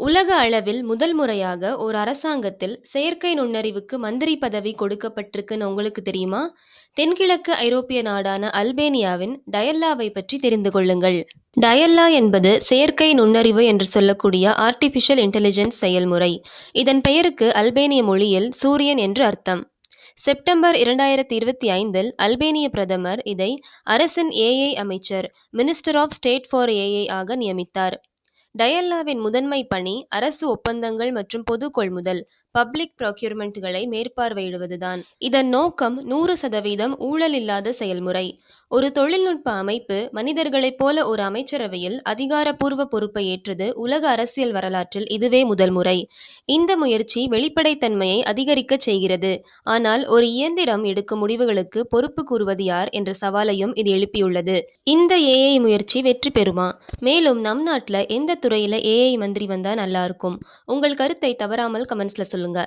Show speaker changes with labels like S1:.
S1: உலக அளவில் முதல் முறையாக ஒரு அரசாங்கத்தில் செயற்கை நுண்ணறிவுக்கு மந்திரி பதவி கொடுக்கப்பட்டிருக்குன்னு உங்களுக்கு தெரியுமா? தென்கிழக்கு ஐரோப்பிய நாடான அல்பேனியாவின் டயல்லாவை பற்றி தெரிந்து கொள்ளுங்கள். டயல்லா என்பது செயற்கை நுண்ணறிவு என்று சொல்லக்கூடிய ஆர்டிஃபிஷியல் இன்டெலிஜென்ஸ் செயல்முறை. இதன் பெயருக்கு அல்பேனிய மொழியில் சூரியன் என்று அர்த்தம். செப்டம்பர் இரண்டாயிரத்தி இருபத்தி ஐந்தில் அல்பேனிய பிரதமர் இதை அரசின் ஏஐ அமைச்சர் minister of state for AI ஆக நியமித்தார். டயல்லாவின் முதன்மை பணி அரசு ஒப்பந்தங்கள் மற்றும் பொது கொள்முதல் பப்ளிக் ப்ரொக்யூர்மெண்ட்களை மேற்பார்வையிடுவதுதான். இதன் நோக்கம் நூறு சதவீதம் ஊழல் இல்லாத செயல்முறை. ஒரு தொழில்நுட்ப அமைப்பு மனிதர்களைப் போல ஒரு அமைச்சரவையில் அதிகாரப்பூர்வ பொறுப்பை ஏற்றது உலக அரசியல் வரலாற்றில் இதுவே முதல் முறை. இந்த முயற்சி வெளிப்படைத்தன்மையை அதிகரிக்கச் செய்கிறது. ஆனால் ஒரு இயந்திரம் எடுக்கும் முடிவுகளுக்கு பொறுப்பு கூறுவது யார் என்ற சவாலையும் இது எழுப்பியுள்ளது. இந்த ஏஐ முயற்சி வெற்றி பெறுமா? மேலும் நம் நாட்டில் எந்த துறையில ஏஐ மந்திரி வந்தால் நல்லா இருக்கும். உங்கள் கருத்தை தவறாமல் கமெண்ட்ஸ்ல சொல்லுங்க.